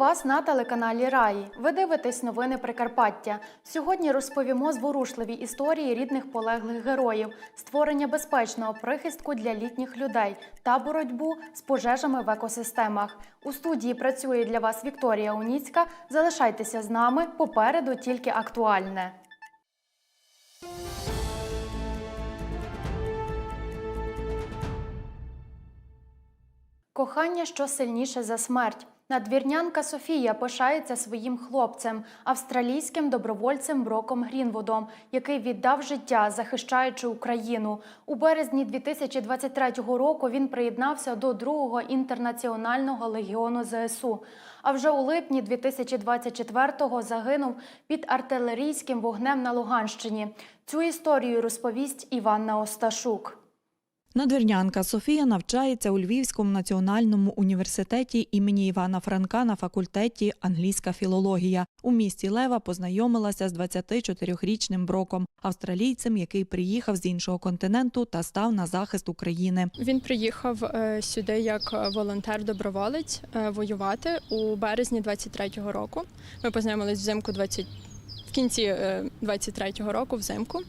Вас на телеканалі Раї. Ви дивитесь новини Прикарпаття. Сьогодні розповімо зворушливі історії рідних полеглих героїв, створення безпечного прихистку для літніх людей та боротьбу з пожежами в екосистемах. У студії працює для вас Вікторія Уніцька. Залишайтеся з нами. Попереду тільки актуальне. Кохання, що сильніше за смерть. Надвірнянка Софія пишається своїм хлопцем, австралійським добровольцем Броком Грінвудом, який віддав життя, захищаючи Україну. У березні 2023 року він приєднався до другого інтернаціонального легіону ЗСУ. А вже у липні 2024-го загинув під артилерійським вогнем на Луганщині. Цю історію розповість Іванна Осташук. Надвірнянка Софія навчається у Львівському національному університеті імені Івана Франка на факультеті англійська філологія. У місті Лева познайомилася з 24-річним броком, австралійцем, який приїхав з іншого континенту та став на захист України. Він приїхав е, сюди як волонтер-доброволець е, воювати у березні 23-го року. Ми познайомились взимку 20... в кінці е, 23-го року взимку.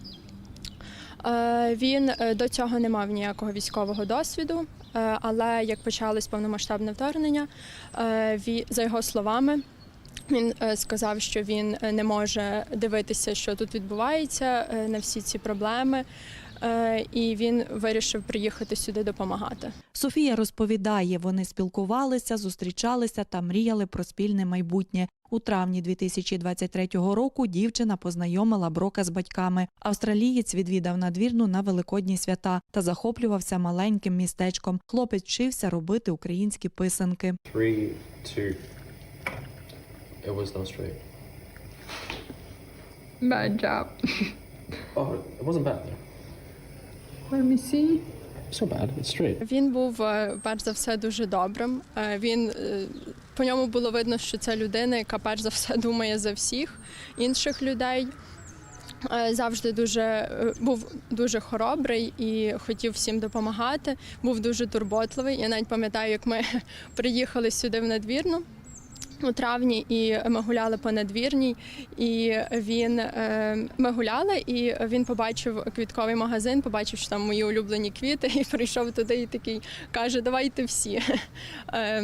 Е, Він е, до цього не мав ніякого військового досвіду, е, але як почалось повномасштабне вторгнення, за його словами, він сказав, що він не може дивитися, що тут відбувається, на всі ці проблеми, і він вирішив приїхати сюди допомагати. Софія розповідає, вони спілкувалися, зустрічалися та мріяли про спільне майбутнє. У травні 2023 року дівчина познайомила Брока з батьками. Австралієць відвідав надвірну на великодні свята та захоплювався маленьким містечком. Хлопець вчився робити українські писанки. Three, two. It was not straight. Bad job. Oh, it wasn't bad. Let me see. Not bad. It's straight. Він був е, перш за все дуже добрим. Е, Він е, по ньому було видно, що це людина, яка перш за все думає за всіх інших людей. Завжди дуже був дуже хоробрий і хотів всім допомагати. Був дуже турботливий. Я навіть пам'ятаю, як ми приїхали сюди в надвірну. У травні і ми гуляли по надвірній, і він е, ми гуляли, і він побачив квітковий магазин, побачив, що там мої улюблені квіти, і прийшов туди і такий каже: Давайте всі. Е,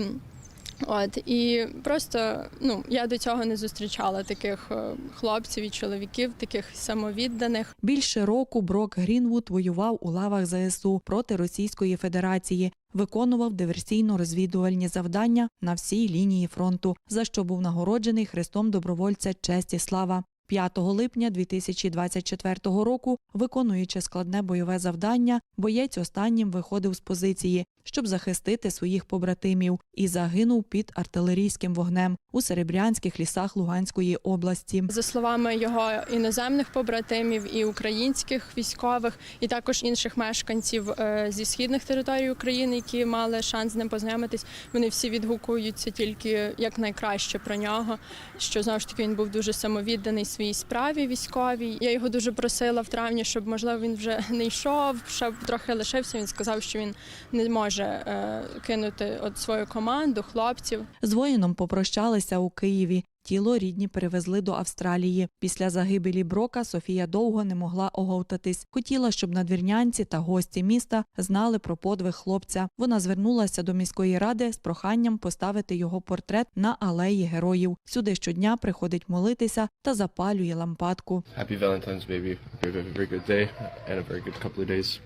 От і просто ну я до цього не зустрічала таких е, хлопців і чоловіків, таких самовідданих. Більше року Брок Грінвуд воював у лавах ЗСУ проти Російської Федерації, виконував диверсійно-розвідувальні завдання на всій лінії фронту, за що був нагороджений хрестом добровольця честь і слава. 5 липня 2024 року, виконуючи складне бойове завдання, боєць останнім виходив з позиції, щоб захистити своїх побратимів, і загинув під артилерійським вогнем у серебрянських лісах Луганської області. За словами його іноземних побратимів і українських військових, і також інших мешканців е, зі східних територій України, які мали шанс з ним познайомитись, вони всі відгукуються тільки як найкраще про нього. Що знову ж таки він був дуже самовідданий своїй справі військовій. Я його дуже просила в травні, щоб можливо він вже не йшов, щоб трохи лишився. Він сказав, що він не може е, кинути от свою команду, хлопців. З воїном попрощалися у Києві. Тіло рідні перевезли до Австралії. Після загибелі Брока Софія довго не могла оговтатись. Хотіла, щоб надвірнянці та гості міста знали про подвиг хлопця. Вона звернулася до міської ради з проханням поставити його портрет на алеї героїв. Сюди щодня приходить молитися та запалює лампадку. Happy Valentine's, baby. Have a very good day and a very good couple of days.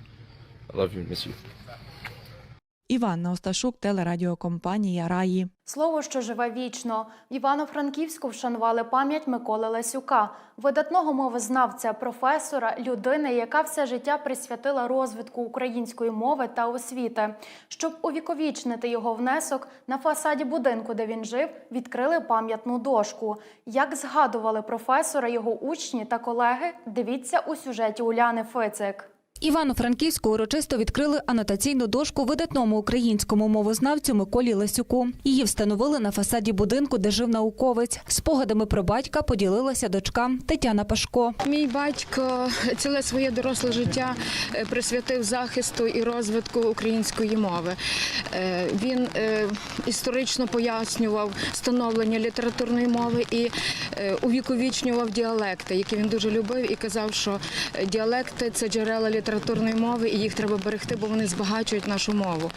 I love you and miss you. Іванна Осташук, телерадіокомпанія Раї. Слово, що живе вічно. В Івано-Франківську вшанували пам'ять Миколи Лесюка, видатного мовознавця, професора, людини, яка все життя присвятила розвитку української мови та освіти. Щоб увіковічнити його внесок, на фасаді будинку, де він жив, відкрили пам'ятну дошку. Як згадували професора його учні та колеги, дивіться у сюжеті Уляни Фицик. Івано-Франківську урочисто відкрили анотаційну дошку видатному українському мовознавцю Миколі Лесюку. Її встановили на фасаді будинку, де жив науковець. Спогадами про батька поділилася дочка Тетяна Пашко. Мій батько ціле своє доросле життя е, присвятив захисту і розвитку української мови. Е, Він е, історично пояснював становлення літературної мови і увіковічнював діалекти, які він дуже любив, і казав, що діалекти це джерела літературної мови, і їх треба берегти, бо вони збагачують нашу мову.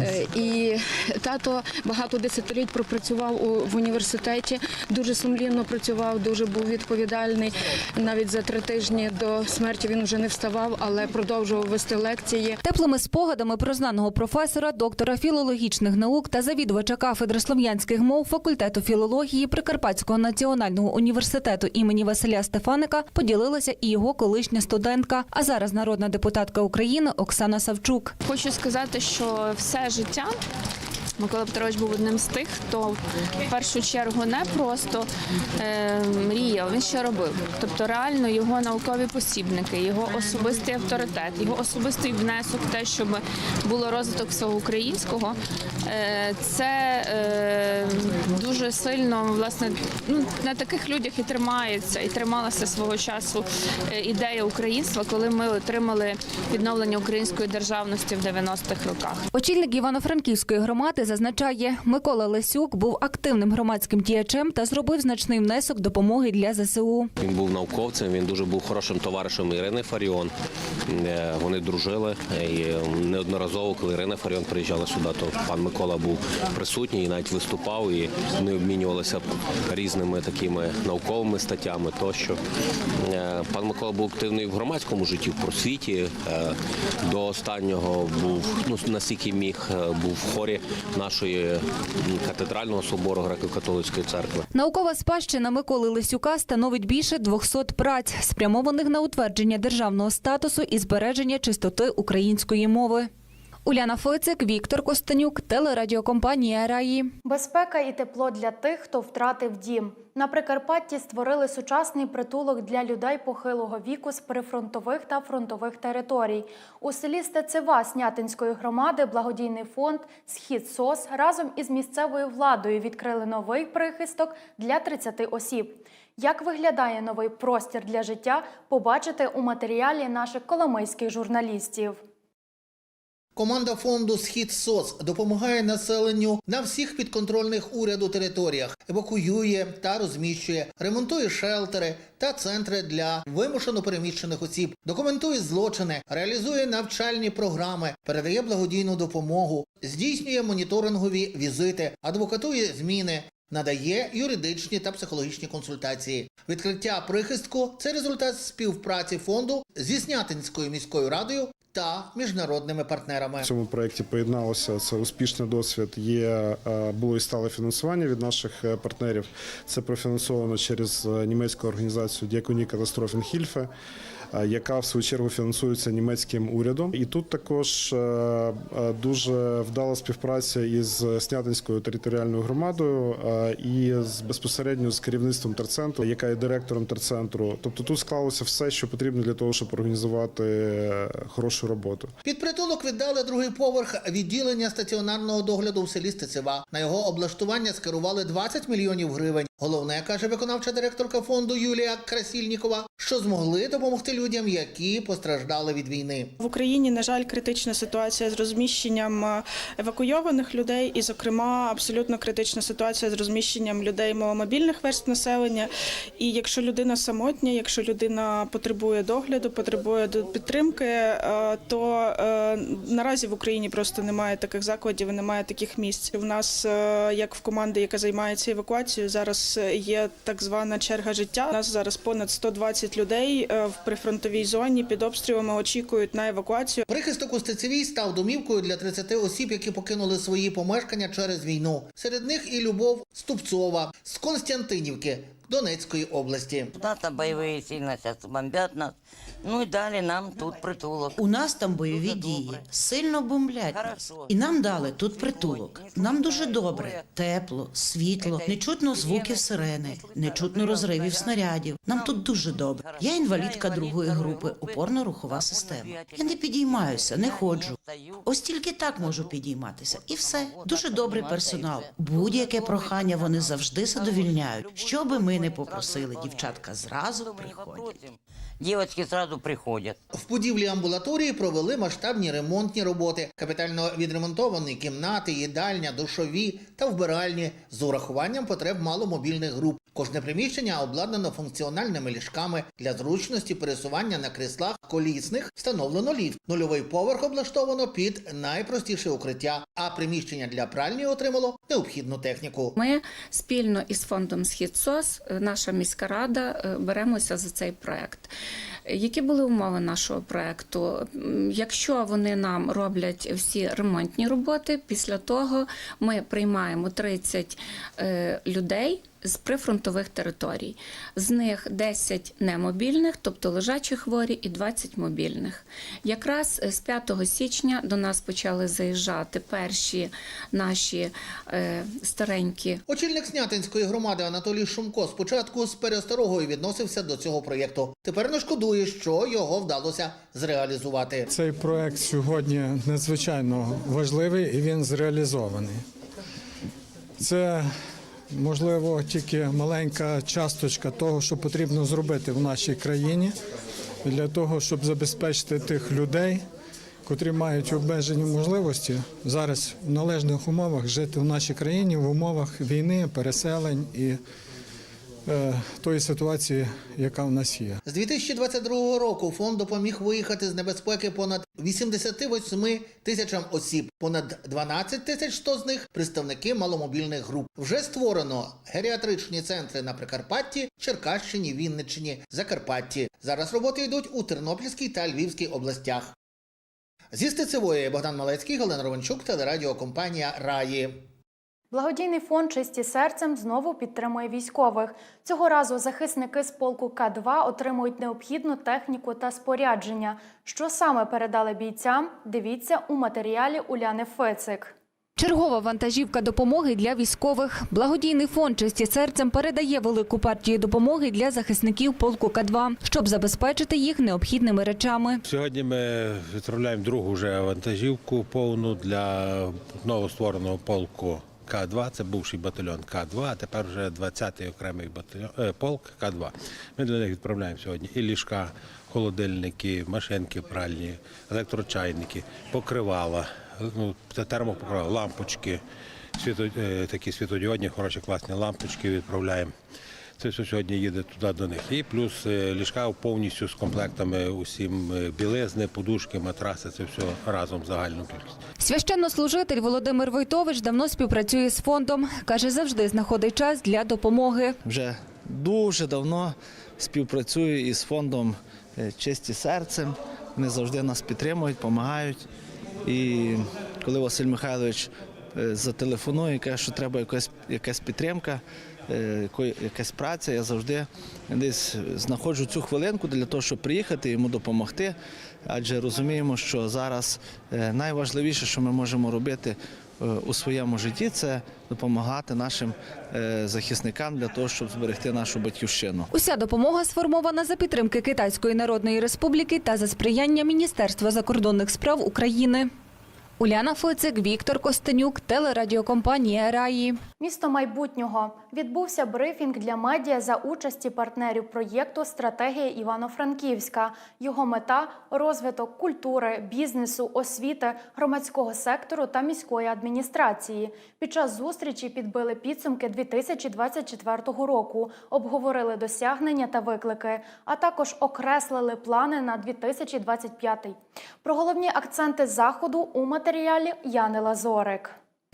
Е, І тато багато десятиліть пропрацював в університеті, дуже сумлінно працював, дуже був відповідальний. Навіть за три тижні до смерті він вже не вставав, але продовжував вести лекції. Теплими спогадами про знаного професора, доктора філологічних наук та завідувача кафедри слов'янських мов факультету філології Прикарпатського національного університету імені Василя Стефаника поділилася і його колишня студентка, а зараз народна депутатка України Оксана Савчук. Хочу сказати, що все життя Микола Петрович був одним з тих, хто в першу чергу не просто е, мріяв, він ще робив. Тобто реально його наукові посібники, його особистий авторитет, його особистий внесок, в те, щоб було розвиток всього українського, е, це е, дуже сильно власне ну, на таких людях і тримається, і трималася свого часу е, ідея українства, коли ми отримали відновлення української державності в 90-х роках. Очільник Івано-Франківської громади зазначає, Микола Лесюк був активним громадським діячем та зробив значний внесок допомоги для ЗСУ. Він був науковцем, він дуже був хорошим товаришем Ірини Фаріон. Е, Вони дружили. І неодноразово, коли Ірина Фаріон приїжджала сюди, то пан Микола був присутній і навіть виступав. І вони обмінювалися різними такими науковими статтями. Тощо Е, пан Микола був активний в громадському житті, в просвіті. Е, До останнього був ну настільки міг був в хорі нашої катедрального собору греко-католицької церкви. Наукова спадщина Миколи Лисюка становить більше 200 праць, спрямованих на утвердження державного статусу і збереження чистоти української мови. Уляна Фицик, Віктор Костанюк, телерадіокомпанія Раї. Безпека і тепло для тих, хто втратив дім. На Прикарпатті створили сучасний притулок для людей похилого віку з прифронтових та фронтових територій. У селі Стецева Снятинської громади благодійний фонд Схід СОС разом із місцевою владою відкрили новий прихисток для 30 осіб. Як виглядає новий простір для життя, побачите у матеріалі наших коломийських журналістів. Команда фонду Схід СОС допомагає населенню на всіх підконтрольних уряду територіях, евакуює та розміщує, ремонтує шелтери та центри для вимушено переміщених осіб, документує злочини, реалізує навчальні програми, передає благодійну допомогу, здійснює моніторингові візити, адвокатує зміни. Надає юридичні та психологічні консультації. Відкриття прихистку це результат співпраці фонду зі Снятинською міською радою та міжнародними партнерами. В цьому проєкті поєдналося це успішний досвід. Є е, було і стале фінансування від наших е, партнерів. Це профінансовано через е, німецьку організацію Дякуні катастрофін Хільфе. Е, Яка в свою чергу фінансується німецьким урядом, і тут також е, е, дуже вдала співпраця із Снятинською територіальною громадою і з безпосередньо з керівництвом терцентру, яка є директором терцентру. Тобто тут склалося все, що потрібно для того, щоб організувати хорошу роботу. Під притулок віддали другий поверх відділення стаціонарного догляду в селі Стецева. На його облаштування скерували 20 мільйонів гривень. Головне каже виконавча директорка фонду Юлія Красільнікова, що змогли допомогти людям, які постраждали від війни. В Україні, на жаль, критична ситуація з розміщенням е, евакуйованих людей, і, зокрема, абсолютно критична ситуація з розміщенням людей маломобільних верств населення. І якщо людина самотня, якщо людина потребує догляду, потребує підтримки, е, то е, наразі в Україні просто немає таких закладів, немає таких місць. У нас, як в команди, яка займається евакуацією, зараз е, є так звана черга життя. У нас зараз понад 120 людей е, в прифронтовій зоні під обстрілами очікують на евакуацію. Прихисток у Стецевій став домівкою для 30 осіб, які покинули свої помешкання через війну. Серед них і Любов Ступцова з Константинівки. Донецької області. НАТО бойові сильно зараз бомбять нас. Ну і далі нам тут притулок. У нас там бойові дії, сильно бомблять нас. І нам дали тут притулок. Нам дуже добре, тепло, світло, не чутно звуків сирени, не чутно розривів снарядів. Нам тут дуже добре. Я інвалідка другої групи, опорно-рухова система. Я не підіймаюся, не ходжу. Ось тільки так можу підійматися. І все. Дуже добрий персонал. Будь-яке прохання вони завжди задовільняють. Що би ми не попросили, дівчатка зразу приходять. Дівчатки зразу приходять. В будівлі амбулаторії провели масштабні ремонтні роботи, капітально відремонтовані кімнати, їдальня, душові та вбиральні з урахуванням потреб маломобільних груп. Кожне приміщення обладнано функціональними ліжками для зручності пересування на кріслах колісних. Встановлено ліфт. Нульовий поверх облаштовано під найпростіше укриття, а приміщення для пральні отримало необхідну техніку. Ми спільно із фондом «Східсос», е, наша міська рада, е, беремося за цей проект. Які були умови нашого проекту? Якщо вони нам роблять всі ремонтні роботи, після того ми приймаємо 30 е, людей з прифронтових територій. З них 10 немобільних, тобто лежачі хворі, і 20 мобільних. Якраз е, з 5 січня до нас почали заїжджати перші наші е, старенькі Очільник Снятинської громади Анатолій Шумко спочатку з пересторогою відносився до цього проєкту. Тепер не шкодує, що його вдалося зреалізувати. Цей проект сьогодні надзвичайно важливий і він зреалізований. Це можливо тільки маленька часточка того, що потрібно зробити в нашій країні для того, щоб забезпечити тих людей, котрі мають обмежені можливості зараз в належних умовах жити в нашій країні в умовах війни, переселень і тої ситуації, яка в нас є. З 2022 року фонд допоміг виїхати з небезпеки понад 88 тисячам осіб. Понад 12 тисяч 100 з них представники маломобільних груп. Вже створено геріатричні центри на Прикарпатті, Черкащині, Вінниччині, Закарпатті. Зараз роботи йдуть у Тернопільській та Львівській областях. Зі Стецевої Богдан Малецький, Галина Ровенчук, телерадіокомпанія Раї. Благодійний фонд Чисті серцем знову підтримує військових. Цього разу захисники з полку К2 отримують необхідну техніку та спорядження. Що саме передали бійцям? Дивіться у матеріалі Уляни Фицик. Чергова вантажівка допомоги для військових. Благодійний фонд «Чисті серцем передає велику партію допомоги для захисників полку К2, щоб забезпечити їх необхідними речами. Сьогодні ми відправляємо другу вже вантажівку повну для новоствореного полку К2. Це бувший батальйон К2, а тепер вже 20-й окремий батальйон е, полк К2. Ми для них відправляємо сьогодні і ліжка, холодильники, машинки пральні, електрочайники, покривала, ну, термопокривала, лампочки, світо, е, такі світодіодні, хороші класні лампочки відправляємо. Це все сьогодні їде туди до них. І плюс е, ліжка повністю з комплектами усім е, білизни, подушки, матраси, це все разом загальну кількість. Священнослужитель Володимир Войтович давно співпрацює з фондом. Каже, завжди знаходить час для допомоги. Вже дуже давно співпрацюю із фондом е, Чисті серцем. Вони завжди нас підтримують, допомагають. І коли Василь Михайлович зателефонує і каже, що треба якась, якась підтримка, якась праця, я завжди десь знаходжу цю хвилинку для того, щоб приїхати йому допомогти. Адже розуміємо, що зараз е, найважливіше, що ми можемо робити е, у своєму житті, це допомагати нашим е, захисникам для того, щоб зберегти нашу батьківщину. Уся допомога сформована за підтримки Китайської Народної Республіки та за сприяння Міністерства закордонних справ України. Уляна Фицик, Віктор Костенюк, телерадіокомпанія Раї. Місто майбутнього відбувся брифінг для медіа за участі партнерів проєкту Стратегія Івано-Франківська. Його мета розвиток культури, бізнесу, освіти, громадського сектору та міської адміністрації. Під час зустрічі підбили підсумки 2024 року, обговорили досягнення та виклики, а також окреслили плани на 2025. Про головні акценти заходу у матеріалі Яни Лазорик.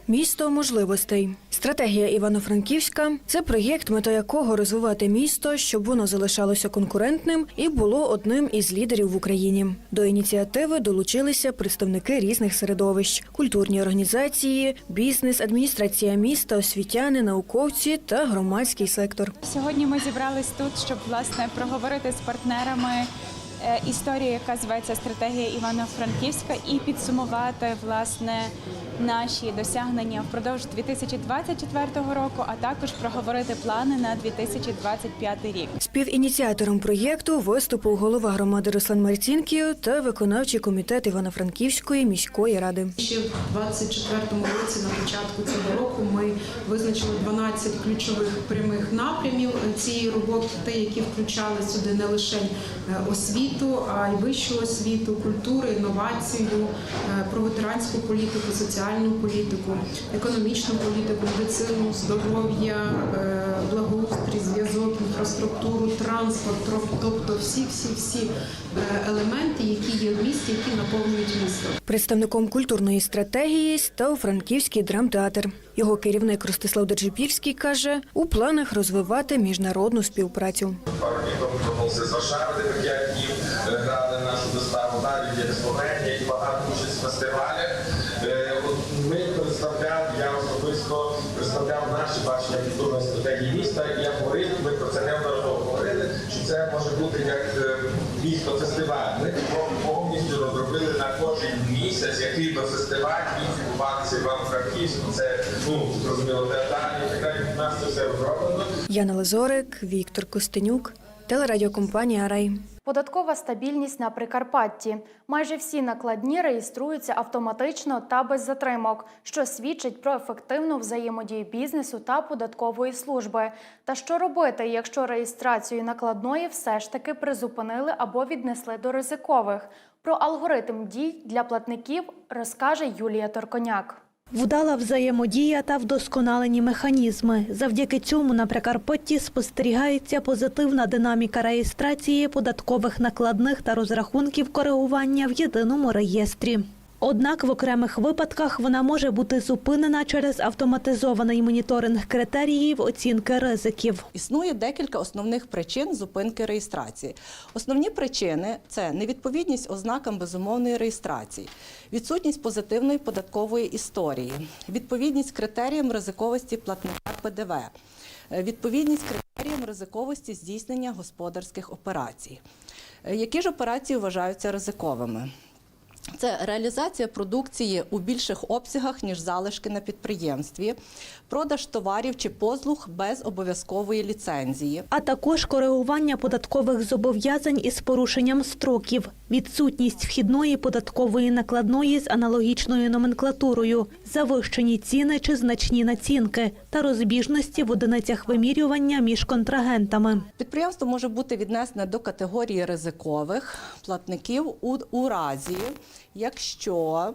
Місто можливостей. Стратегія Івано-Франківська це проєкт, мета якого розвивати місто, щоб воно залишалося конкурентним і було одним із лідерів в Україні. До ініціативи долучилися представники різних середовищ: культурні організації, бізнес, адміністрація міста, освітяни, науковці та громадський сектор. Сьогодні ми зібрались тут, щоб власне проговорити з партнерами історію, яка зветься стратегія Івано-Франківська, і підсумувати власне наші досягнення впродовж 2024 року, а також проговорити плани на 2025 рік. Співініціатором проєкту виступив голова громади Руслан Марцінків та виконавчий комітет Івано-Франківської міської ради. Ще в 24-му році, на початку цього року, ми визначили 12 ключових прямих напрямів цієї роботи, які включали сюди не лише е, освіту, а й вищу освіту, культуру, інновацію, е, про ветеранську політику, соціальну політику, економічну політику, медицину, здоров'я, е, благоустрій, зв'язок, інфраструктуру, транспорт, тобто всі, всі, всі е, елементи, які є в місті, які наповнюють місто. Представником культурної стратегії став франківський драмтеатр. Його керівник Ростислав Держипільський каже, у планах розвивати міжнародну співпрацю. Пару днів тому повернувся з Варшави, де ми п'ять днів е, грали нашу виставу навіть як Словенія і багато участь в фестивалях. Е, от Ми представляв, я особисто представляв наші бачення культурної стратегії міста. І я говорив, ми про це неодноразово говорили, що це може бути як е, місто фестиваль. Ми повністю розробили на кожен місяць, який би фестиваль міг відбуватися Івано-Франківську. Це ну зрозуміло театральні і так далі. У нас це все розроблено. Яна Лазорик, Віктор Костенюк, телерадіокомпанія Рай. Податкова стабільність на Прикарпатті. Майже всі накладні реєструються автоматично та без затримок, що свідчить про ефективну взаємодію бізнесу та податкової служби. Та що робити, якщо реєстрацію накладної все ж таки призупинили або віднесли до ризикових? Про алгоритм дій для платників розкаже Юлія Торконяк. Вдала взаємодія та вдосконалені механізми. Завдяки цьому на Прикарпатті спостерігається позитивна динаміка реєстрації податкових накладних та розрахунків коригування в єдиному реєстрі. Однак в окремих випадках вона може бути зупинена через автоматизований моніторинг критеріїв оцінки ризиків. Існує декілька основних причин зупинки реєстрації. Основні причини це невідповідність ознакам безумовної реєстрації, відсутність позитивної податкової історії, відповідність критеріям ризиковості платника ПДВ, відповідність критеріям ризиковості здійснення господарських операцій. Е, Які ж операції вважаються ризиковими? Це реалізація продукції у більших обсягах, ніж залишки на підприємстві, продаж товарів чи послуг без обов'язкової ліцензії, А також коригування податкових зобов'язань із порушенням строків, відсутність вхідної податкової накладної з аналогічною номенклатурою, завищені ціни чи значні націнки та розбіжності в одиницях вимірювання між контрагентами. Підприємство може бути віднесене до категорії ризикових платників у, у разі, якщо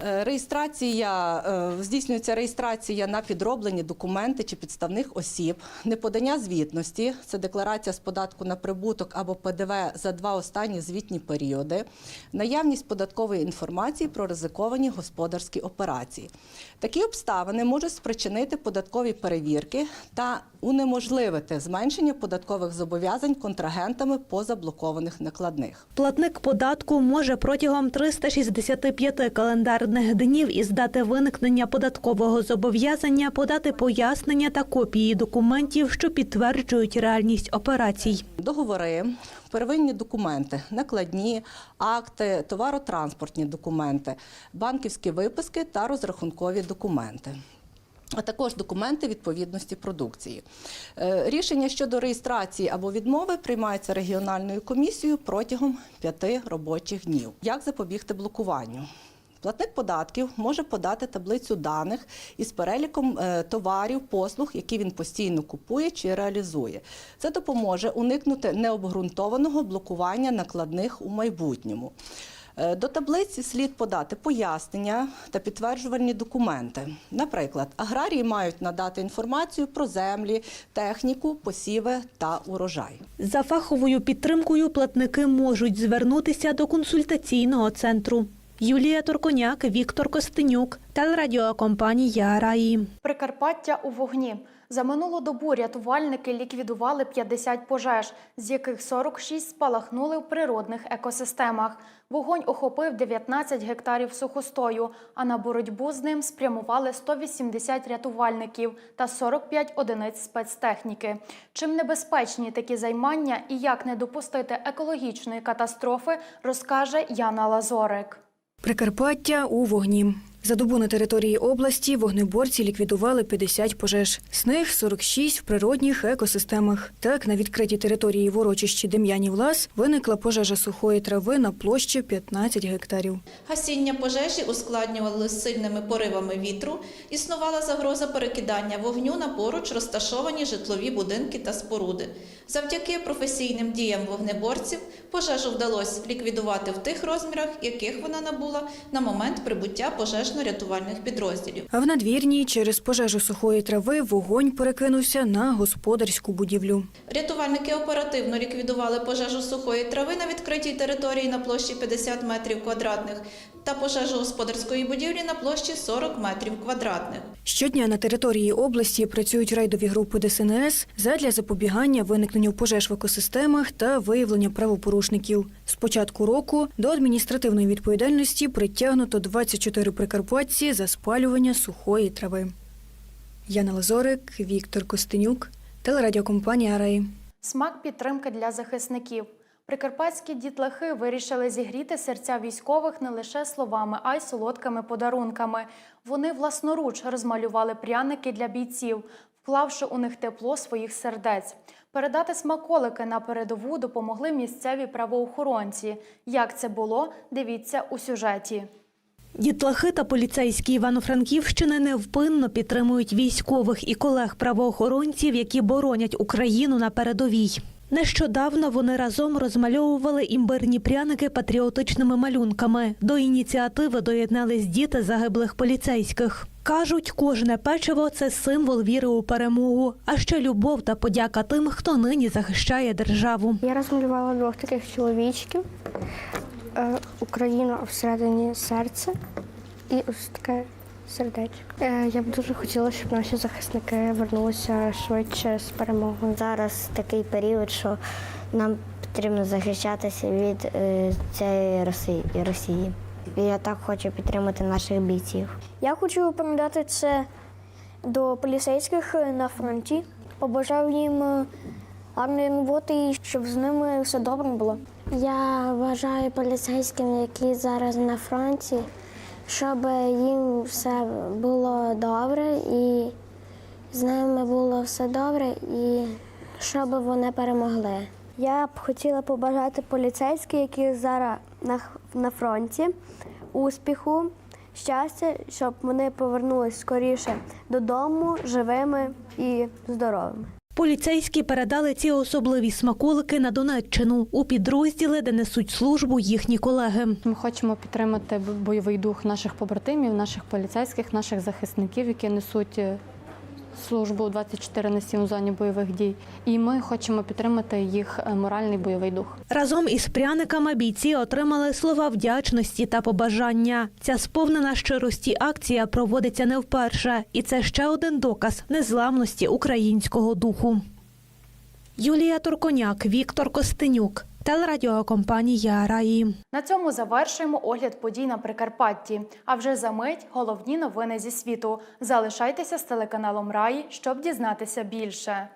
реєстрація е, здійснюється реєстрація на підроблені документи чи підставних осіб, неподання звітності, це декларація з податку на прибуток або ПДВ за два останні звітні періоди, наявність податкової інформації про ризиковані господарські операції. Такі обставини можуть спричинити податкові перевірки та унеможливити зменшення податкових зобов'язань контрагентами по заблокованих накладних. Платник податку може протягом 365 календарних днів із дати виникнення податкового зобов'язання подати пояснення та копії документів, що підтверджують реальність операцій. Договори, первинні документи, накладні, акти, товаротранспортні документи, банківські виписки та розрахункові документи. А також документи відповідності продукції. Е, Рішення щодо реєстрації або відмови приймаються регіональною комісією протягом п'яти робочих днів. Як запобігти блокуванню? Платник податків може подати таблицю даних із переліком е, товарів, послуг, які він постійно купує чи реалізує. Це допоможе уникнути необґрунтованого блокування накладних у майбутньому. Е, До таблиці слід подати пояснення та підтверджувальні документи. Наприклад, аграрії мають надати інформацію про землі, техніку, посіви та урожай. За фаховою підтримкою платники можуть звернутися до консультаційного центру. Юлія Турконяк, Віктор Костенюк, телерадіокомпанія Раї. Прикарпаття у вогні. За минулу добу рятувальники ліквідували 50 пожеж, з яких 46 спалахнули в природних екосистемах. Вогонь охопив 19 гектарів сухостою, а на боротьбу з ним спрямували 180 рятувальників та 45 одиниць спецтехніки. Чим небезпечні такі займання і як не допустити екологічної катастрофи, розкаже Яна Лазорик. Прикарпаття у вогні. За добу на території області вогнеборці ліквідували 50 пожеж. З них 46 в природних екосистемах. Так, на відкритій території в урочищі Дем'янів Лас виникла пожежа сухої трави на площі 15 гектарів. Гасіння пожежі ускладнювали сильними поривами вітру, існувала загроза перекидання вогню на поруч розташовані житлові будинки та споруди. Завдяки професійним діям вогнеборців пожежу вдалося ліквідувати в тих розмірах, яких вона набула на момент прибуття пожежно-рятувальних підрозділів. А в надвірній через пожежу сухої трави вогонь перекинувся на господарську будівлю. Рятувальники оперативно ліквідували пожежу сухої трави на відкритій території на площі 50 метрів квадратних та пожежу господарської будівлі на площі 40 метрів квадратних. Щодня на території області працюють рейдові групи ДСНС задля запобігання виникненню пожеж в екосистемах та виявлення правопорушників. З початку року до адміністративної відповідальності притягнуто 24 прикарпатці за спалювання сухої трави. Яна Лазорик, Віктор Костенюк, телерадіокомпанія Раї. Смак підтримки для захисників. Прикарпатські дітлахи вирішили зігріти серця військових не лише словами, а й солодкими подарунками. Вони власноруч розмалювали пряники для бійців, вклавши у них тепло своїх сердець. Передати смаколики на передову допомогли місцеві правоохоронці. Як це було, дивіться у сюжеті. Дітлахи та поліцейські Івано-Франківщини невпинно підтримують військових і колег правоохоронців, які боронять Україну на передовій. Нещодавно вони разом розмальовували імбирні пряники патріотичними малюнками. До ініціативи доєднались діти загиблих поліцейських. Кажуть, кожне печиво це символ віри у перемогу, а ще любов та подяка тим, хто нині захищає державу. Я розмалювала двох таких чоловічків. Е, Україна всередині серця і ось таке сердечко. Е, Я б дуже хотіла, щоб наші захисники вернулися швидше з перемогою. Зараз такий період, що нам потрібно захищатися від е, цієї Росії, Росії. І я так хочу підтримати наших бійців. Я хочу передати це до поліцейських на фронті. Побажав їм е, гарної роботи і щоб з ними все добре було. Я бажаю поліцейським, які зараз на фронті, щоб їм все було добре і з ними було все добре, і щоб вони перемогли. Я б хотіла побажати поліцейським, які зараз на, на фронті, успіху, щастя, щоб вони повернулись скоріше додому живими і здоровими. Поліцейські передали ці особливі смаколики на Донеччину у підрозділи, де несуть службу їхні колеги. Ми хочемо підтримати бойовий дух наших побратимів, наших поліцейських, наших захисників, які несуть е, службу 24 на 7 у зоні бойових дій. І ми хочемо підтримати їх е, моральний бойовий дух. Разом із пряниками бійці отримали слова вдячності та побажання. Ця сповнена щирості акція проводиться не вперше, і це ще один доказ незламності українського духу. Юлія Турконяк, Віктор Костенюк, телерадіокомпанія Раї. На цьому завершуємо огляд подій на Прикарпатті. А вже за мить головні новини зі світу. Залишайтеся з телеканалом Раї, щоб дізнатися більше.